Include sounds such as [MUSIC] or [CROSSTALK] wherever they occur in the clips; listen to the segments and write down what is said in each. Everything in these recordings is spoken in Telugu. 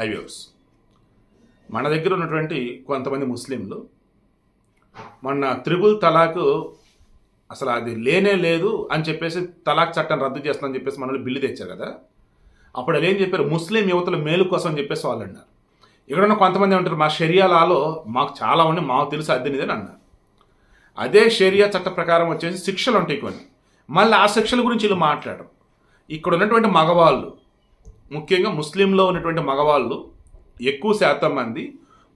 హైవేస్. మన దగ్గర ఉన్నటువంటి కొంతమంది ముస్లింలు మొన్న త్రిబుల్ తలాక్ అసలు అది లేనే లేదు అని చెప్పేసి తలాక్ చట్టం రద్దు చేస్తామని చెప్పేసి మనల్ని బిల్లు తెచ్చారు కదా. అప్పుడు అదేం చెప్పారు? ముస్లిం యువతల మేలు కోసం అని చెప్పేసి వాళ్ళు అన్నారు. ఇక్కడ ఉన్న కొంతమంది ఉంటారు మా షరియాలాలో మాకు చాలా ఉన్నాయి మాకు తెలుసు అద్దెనిది అని అన్నారు. అదే షరియా చట్ట ప్రకారం వచ్చేసి శిక్షలు ఉంటాయి కొన్ని. మళ్ళీ ఆ శిక్షల గురించి వీళ్ళు మాట్లాడరు. ఇక్కడ ఉన్నటువంటి మగవాళ్ళు ముఖ్యంగా ముస్లింలో ఉన్నటువంటి మగవాళ్ళు ఎక్కువ శాతం మంది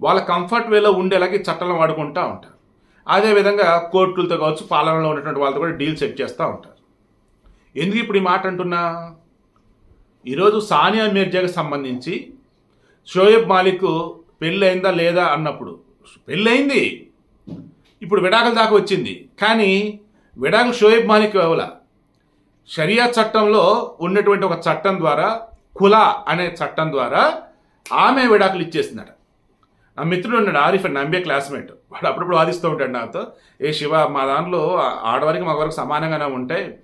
వాళ్ళ కంఫర్ట్ వేలో ఉండేలాగే చట్టాలను వాడుకుంటూ ఉంటారు. అదేవిధంగా కోర్టులతో కావచ్చు పాలనలో ఉన్నటువంటి వాళ్ళతో కూడా డీల్ సెట్ చేస్తూ ఉంటారు. ఎందుకు ఇప్పుడు ఈ మాట అంటున్నా? ఈరోజు సానియా మీర్జాకి సంబంధించి షోయబ్ మాలిక్ పెళ్ళయిందా లేదా అన్నప్పుడు పెళ్ళయింది. ఇప్పుడు విడాకుల దాకా వచ్చింది. కానీ విడాకులు షోయబ్ మాలిక్ ఇవ్వాల షరియా చట్టంలో ఉన్నటువంటి ఒక చట్టం ద్వారా కుల అనే చట్టం ద్వారా ఆమె విడాకులు ఇచ్చేసిందట. నా మిత్రుడు ఉన్నాడు ఆరిఫ్ అని ఎంబీఏ క్లాస్మేట్. వాడు అప్పుడప్పుడు వాదిస్తూ ఉంటాడు నాతో. ఏ శివ మా దాంట్లో ఆడవారికి మగవారికి సమానంగానే ఉంటాయి.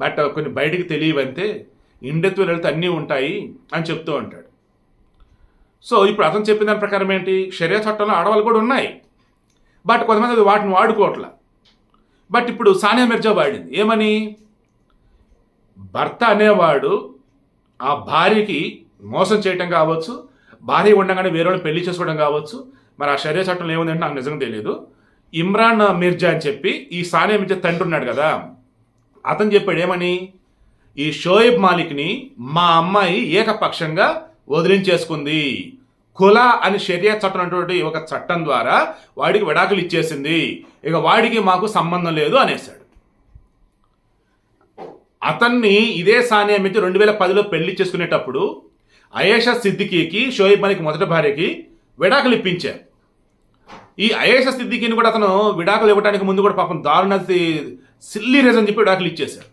బట్ కొన్ని బయటికి తెలియవంతే ఇండెత్తు వెళ్తే అన్నీ ఉంటాయి అని చెప్తూ ఉంటాడు. సో ఇప్పుడు అతను చెప్పిన దాని ప్రకారం ఏంటి? శరీర చట్టంలో ఆడవాళ్ళు కూడా ఉన్నాయి. బట్ కొంతమంది వాటిని వాడుకోవట్ల. బట్ ఇప్పుడు సానియా మిర్జా వాడింది. ఏమని? భర్త అనేవాడు ఆ భార్యకి మోసం చేయటం కావచ్చు భార్య ఉండగానే వేరే పెళ్ళి చేసుకోవడం కావచ్చు మరి ఆ శరీర చట్టంలో ఏముందంటే నాకు నిజంగా తెలియదు. ఇమ్రాన్ మిర్జా అని చెప్పి ఈ సానియా మిర్జా తండ్రి ఉన్నాడు కదా అతను చెప్పాడు ఏమని? ఈ షోయబ్ మాలిక్ని మా అమ్మాయి ఏకపక్షంగా వదిలించేసుకుంది. కుల అని షరియా చట్టం అటువంటి ఒక చట్టం ద్వారా వాడికి విడాకులు ఇచ్చేసింది. ఇక వాడికి మాకు సంబంధం లేదు అనేసాడు అతన్ని ఇదే సానియా మించి రెండు వేల పదిలో పెళ్ళి చేసుకునేటప్పుడు అయేషా సిద్దికీకి షోయబ్ మాలిక్ మొదటి భార్యకి విడాకులు ఇప్పించారు. ఈ అయేషా సిద్దికీని కూడా అతను విడాకులు ఇవ్వడానికి ముందు కూడా పాపం దారుణ సిల్లీ రీజన్ చెప్పి విడాకులు ఇచ్చేశారు.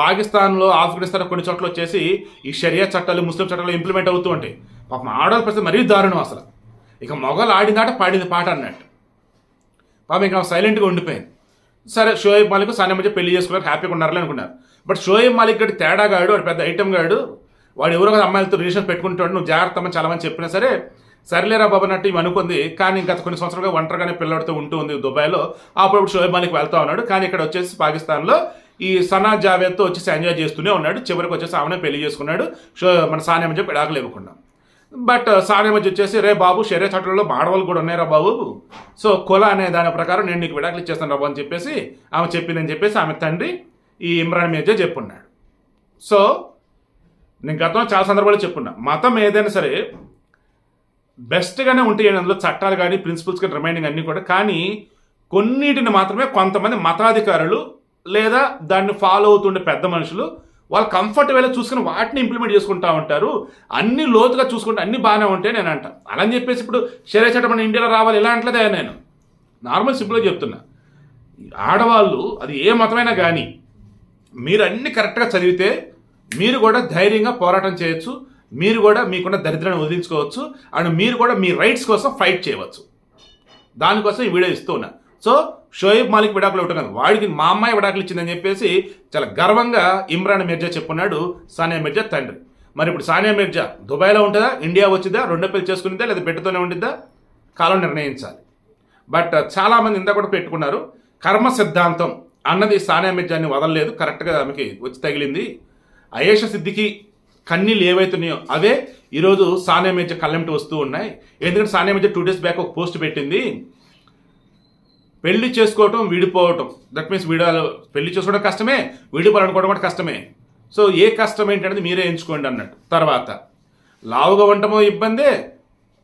పాకిస్తాన్లో ఆఫ్ఘనిస్తాన్ కొన్ని చోట్ల వచ్చేసి ఈ షరియా చట్టాలు ముస్లిం చట్టాలు ఇంప్లిమెంట్ అవుతూ ఉంటాయి. పాపం ఆడవాళ్ళ పరిస్థితి మరీ దారుణం అసలు. ఇక మొగలు ఆడిందాట పాడింది పాట అన్నట్టు. పాపం ఇంకా సైలెంట్గా ఉండిపోయింది. సరే షోయబ్ మాలిక్ సానియా మధ్య పెళ్ళి చేసుకున్నారు హ్యాపీగా ఉన్నారని అనుకున్నారు. బట్ షోయబ్ మాలిక్ గడి తేడాగాడు వాడు పెద్ద ఐటమ్ గాడు. వాడు ఎవరో అమ్మాయిలతో రిలేషన్ పెట్టుకుంటాడు నువ్వు జాగ్రత్త అని చాలామంది చెప్పినా సరే సర్లేరా బాబు అన్నట్టు ఇవి అనుకుంది. కానీ గత కొన్ని సంవత్సరాలుగా ఒంటరిగానే పిల్లడితో ఉంటూ ఉంది దుబాయ్లో. అప్పుడప్పుడు షోయబ్ మాలిక్ వెళ్తా ఉన్నాడు. కానీ ఇక్కడ వచ్చేసి పాకిస్తాన్లో ఈ సనా జావేద్తో వచ్చేసి ఎంజాయ్ చేస్తూనే ఉన్నాడు. చివరికి వచ్చేసి ఆమెనే పెళ్ళి చేసుకున్నాడు. షో మన సానియా మధ్య పిడాకులు ఇవ్వకుండా. బట్ సానేమజ్ వచ్చేసి రే బాబు శరీర చట్టంలో ఆడవాళ్ళు కూడా ఉన్నాయిరా బాబు. సో కుల అనే దాని ప్రకారం నేను నీకు విడాకులు ఇచ్చేస్తాను రాబు అని చెప్పేసి ఆమె చెప్పిందని చెప్పేసి ఆమె తండ్రి ఈ ఇమ్రాన్ మీర్జా చెప్పున్నాడు. సో నేను గతంలో చాలా సందర్భాలు చెప్పున్నా మతం ఏదైనా సరే బెస్ట్గానే ఉంటాయి అందులో చట్టాలు కానీ ప్రిన్సిపల్స్ కానీ రిమైండింగ్ అన్నీ కూడా కానీ కొన్నిటిని మాత్రమే కొంతమంది మతాధికారులు లేదా దాన్ని ఫాలో అవుతుండే పెద్ద మనుషులు వాళ్ళు కంఫర్ట్ వేళ చూసుకుని వాటిని ఇంప్లిమెంట్ చేసుకుంటా ఉంటారు. అన్ని లోతుగా చూసుకుంటే అన్ని బాగానే ఉంటాయి నేను అంట. అలా అని చెప్పేసి ఇప్పుడు శరీర చట్టం మన ఇండియాలో రావాలి ఎలా అంటలేదే నేను. నార్మల్ సింపుల్గా చెప్తున్నా. ఆడవాళ్ళు అది ఏ మతమైనా కానీ మీరు అన్ని కరెక్ట్గా చదివితే మీరు కూడా ధైర్యంగా పోరాటం చేయొచ్చు. మీరు కూడా మీకున్న దరిద్రాన్ని వదిలించుకోవచ్చు. అండ్ మీరు కూడా మీ రైట్స్ కోసం ఫైట్ చేయవచ్చు. దానికోసం ఈ వీడియో ఇస్తూ ఉన్నా. సో షోయబ్ మాలిక్ విడాకులు ఇవ్వటం కాదు. వాడికి మా అమ్మాయి విడాకులు ఇచ్చిందని చెప్పేసి చాలా గర్వంగా ఇమ్రాన్ మిర్జా చెప్పున్నాడు సానియా మిర్జా తండ్రి. మరి ఇప్పుడు సానియా మిర్జా దుబాయ్లో ఉంటుందా? ఇండియా వచ్చిందా? రెండో పెళ్ళి చేసుకునిద్దా లేదా బిడ్డతోనే ఉండిద్దా కాలం నిర్ణయించాలి. బట్ చాలామంది ఇందా కూడా పెట్టుకున్నారు. కర్మ సిద్ధాంతం అన్నది సానియా మిర్జాని వదలలేదు. కరెక్ట్గా ఆమెకి వచ్చి తగిలింది. అయేష సిద్ధికి కన్నీళ్ళు ఏవైతున్నాయో అవే ఈరోజు సానియా మిర్జా కళ్ళెంటి వస్తూ ఉన్నాయి. ఎందుకంటే Sania Mirza two days back ఒక పోస్ట్ పెట్టింది. పెళ్ళి చేసుకోవటం విడిపోవటం. దట్ మీన్స్ విడాలు పెళ్ళి చేసుకోవడం కష్టమే విడిపోవాలనుకోవడం కూడా కష్టమే. సో ఏ కష్టం ఏంటనేది మీరే ఎంచుకోండి అన్నట్టు. తర్వాత లావుగా ఉండటమో ఇబ్బందే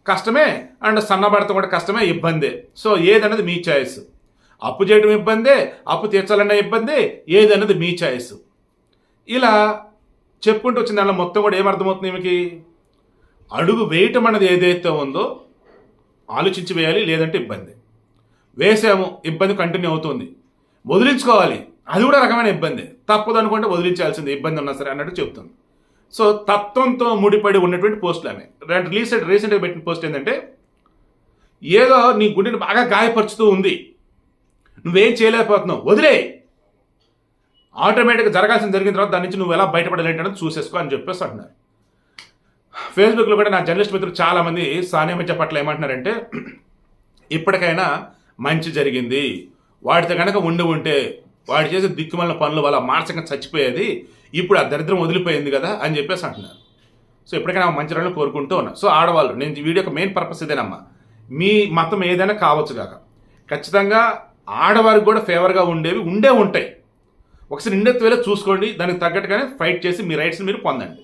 కష్టమే అండ్ సన్నబడటం కూడా కష్టమే ఇబ్బందే. సో ఏదన్నది మీ చాయిస్ అప్పు చేయడం ఇబ్బందే అప్పు తీర్చాలన్న ఇబ్బంది ఏదన్నది మీ చాయిస్ ఇలా చెప్పుకుంటూ వచ్చిన దానిలో మొత్తం కూడా ఏమర్థమవుతుంది ఈమెకి? అడుగు వేయటం అన్నది ఏదైతే ఉందో ఆలోచించి వేయాలి లేదంటే ఇబ్బంది. వేసాము ఇబ్బంది కంటిన్యూ అవుతుంది. వదిలించుకోవాలి. అది కూడా రకమైన ఇబ్బంది. తప్పదు అనుకుంటే వదిలించాల్సింది ఇబ్బంది ఉన్నా సరే అన్నట్టు చెప్తుంది సో తత్వంతో ముడిపడి ఉన్నటువంటి పోస్టులు ఆమె రీసెంట్ రీసెంట్గా పెట్టిన పోస్ట్ ఏంటంటే ఏదో నీ గుండెని బాగా గాయపరుచుతూ ఉంది. నువ్వేం చేయలేకపోతున్నావు. వదిలే ఆటోమేటిక్గా జరగాల్సిన జరిగిన తర్వాత దాని నుంచి నువ్వు ఎలా బయటపడలేంటి అనేది చూసేసుకో అని చెప్పేసి అంటున్నారు. ఫేస్బుక్లో కూడా నా జర్నలిస్ట్ మిత్రులు చాలామంది సానియా మిర్జా పట్ల ఏమంటున్నారంటే [CLEARS THROAT] ఇప్పటికైనా మంచి జరిగింది. వాటితో కనుక ఉండి ఉంటే వాడు చేసే దిక్కుమల పనులు వల్ల మానసికంగా చచ్చిపోయేది ఇప్పుడు ఆ దరిద్రం వదిలిపోయింది కదా అని చెప్పేసి అంటున్నారు. సో ఎప్పటికైనా మంచి రోజులు కోరుకుంటూ ఉన్నా. సో ఆడవాళ్ళు నేను ఈ వీడియో యొక్క మెయిన్ పర్పస్ ఇదేనమ్మా. మీ మతం ఏదైనా కావచ్చు కాక. ఖచ్చితంగా ఆడవారికి కూడా ఫేవర్గా ఉండేవి ఉండే ఉంటాయి. ఒకసారి ఇండెత్ వేలో చూసుకోండి. దానికి తగ్గట్టుగానే ఫైట్ చేసి మీ రైట్స్ని మీరు పొందండి.